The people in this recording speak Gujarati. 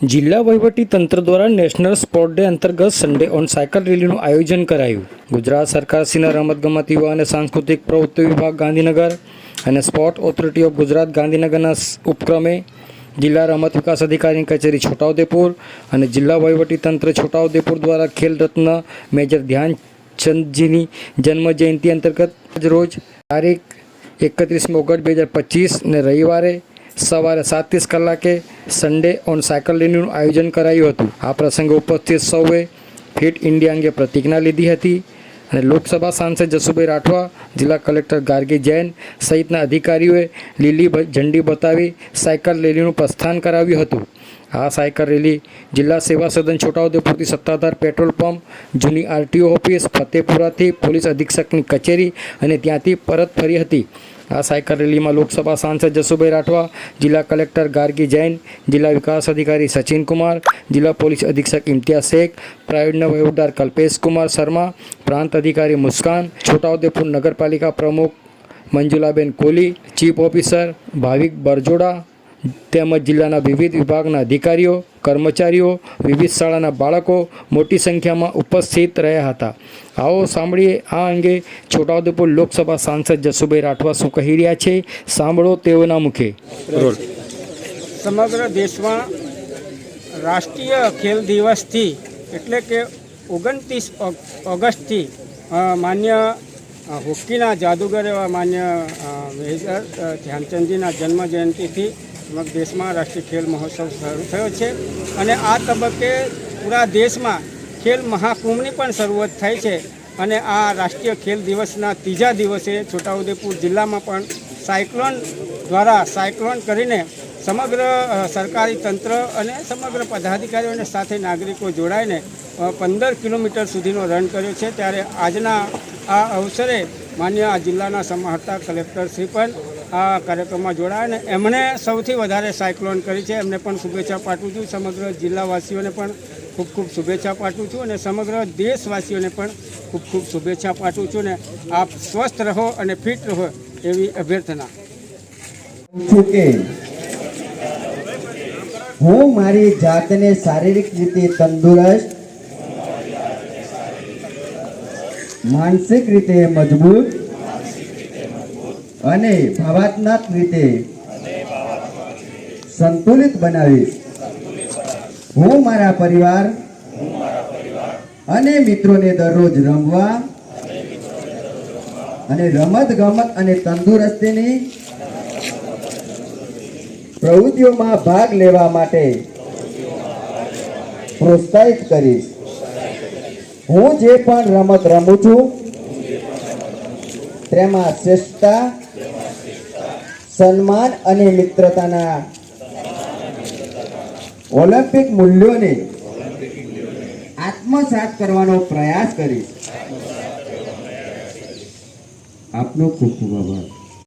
જિલ્લા વહીવટી તંત્ર દ્વારા નેશનલ સ્પોર્ટ ડે અંતર્ગત સન્ડે ઓન સાયકલ રેલીનું આયોજન કરાયું. ગુજરાત સરકારશ્રીના રમતગમત યુવા અને સાંસ્કૃતિક પ્રવૃત્તિ વિભાગ ગાંધીનગર અને સ્પોર્ટ ઓથોરિટી ઓફ ગુજરાત ગાંધીનગરના ઉપક્રમે જિલ્લા રમત વિકાસ અધિકારીની કચેરી છોટાઉદેપુર અને જિલ્લા વહીવટી તંત્ર છોટાઉદેપુર દ્વારા ખેલ રત્ન મેજર ધ્યાનચંદજીની જન્મ જયંતિ અંતર્ગત રોજ તારીખ એકત્રીસમી ઓગસ્ટ બે હજાર પચીસ ને રવિવારે સવારે સાત ત્રીસ કલાકે સન્ડે ઓન સાયકલ રેલીનું આયોજન કરાયું હતું. આ પ્રસંગે ઉપસ્થિત સૌએ ફિટ ઇન્ડિયા અંગે પ્રતિજ્ઞા લીધી હતી અને લોકસભા સાંસદ જસુભાઈ રાઠવા, જિલ્લા કલેક્ટર ગાર્ગી જૈન સહિતના અધિકારીઓએ લીલી ઝંડી બતાવી સાયકલ રેલીનું પ્રસ્થાન કરાવ્યું હતું. આ સાયકલ રેલી જિલ્લા સેવા સદન છોટાઉદેપુરથી સત્તાધાર પેટ્રોલ પંપ, જૂની આરટીઓ ઓફિસ, ફતેપુરાથી પોલીસ અધિક્ષકની કચેરી અને ત્યાંથી પરત ફરી હતી. આ સાયકલ રેલીમાં લોકસભા સાંસદ જસુભાઈ રાઠવા, જિલ્લા કલેક્ટર ગાર્ગી જૈન, જિલ્લા વિકાસ અધિકારી સચિન કુમાર, જિલ્લા પોલીસ અધિક્ષક ઇમ્તિયાઝ શેખ પ્રાઇવેટના વહીવટદાર કલ્પેશ કુમાર શર્મા, પ્રાંત અધિકારી મુસ્કાન, છોટાઉદેપુર નગરપાલિકા પ્રમુખ મંજુલાબેન કોહલી, ચીફ ઓફિસર ભાવિક બરજોડા તેમજ જિલ્લાના વિવિધ વિભાગના અધિકારીઓ કર્મચારીઓ વિવિધ શાળાના બાળકો મોટી સંખ્યામાં ઉપસ્થિત રહ્યા હતા. આવો સાંભળીએ આ અંગે છોટાઉદેપુર લોકસભા સાંસદ જસુભાઈ રાઠવા શું કહી રહ્યા છે. સાંભળો તેઓના મુખે. સમગ્ર દેશમાં રાષ્ટ્રીય ખેલ દિવસથી એટલે કે ઓગણત્રીસ ઓગસ્ટથી માન્ય હોકીના જાદુગર એવા માન્ય મેજર ધ્યાનચંદજીના જન્મ જયંતિથી સમગ્ર દેશમાં રાષ્ટ્રીય ખેલ મહોત્સવ શરૂ થયો છે અને આ તબક્કે પૂરા દેશમાં ખેલ મહાકુંભની પણ શરૂઆત થઈ છે અને આ રાષ્ટ્રીય ખેલ દિવસના ત્રીજા દિવસે છોટાઉદેપુર જિલ્લામાં પણ સાયક્લોન દ્વારા સાયક્લોન કરીને સમગ્ર સરકારી તંત્ર અને સમગ્ર પદાધિકારીઓને સાથે નાગરિકો જોડાઈને પંદર કિલોમીટર સુધીનો રન કર્યો છે. ત્યારે આજના આ અવસરે માન્ય આ જિલ્લાના સમાહર્તા કલેક્ટર શ્રી પણ આ કાર્યક્રમમાં જોડાયા અને એમણે સૌથી વધારે સાયક્લોન કરી છે. એમને પણ શુભેચ્છા પાઠવું છું. સમગ્ર જિલ્લાવાસીઓને પણ ખૂબ ખૂબ શુભેચ્છા પાઠવું છું અને સમગ્ર દેશવાસીઓને પણ ખૂબ ખૂબ શુભેચ્છા પાઠવું છું અને આપ સ્વસ્થ રહો અને ફિટ રહો એવી અભ્યર્થના. હું મારી જાતને શારીરિક રીતે તંદુરસ્ત, માનસિક રીતે મજબૂત અને ભાવાત્મક રીતે સંતુલિત બનાવીશ. હું મારા પરિવાર અને મિત્રોને દરરોજ રમવા અને રમત ગમત અને તંદુરસ્તીની પ્રવૃત્તિઓમાં ભાગ લેવા માટે પ્રોત્સાહિત કરીશ. હું જે પણ રમત રમું છું, તેમાં શ્રેષ્ઠતા સન્માન અને મિત્રતાના ઓલિમ્પિક મૂલ્યોને આત્મસાત કરવાનો પ્રયાસ કરીશ. આપનો ખૂબ ખૂબ આભાર.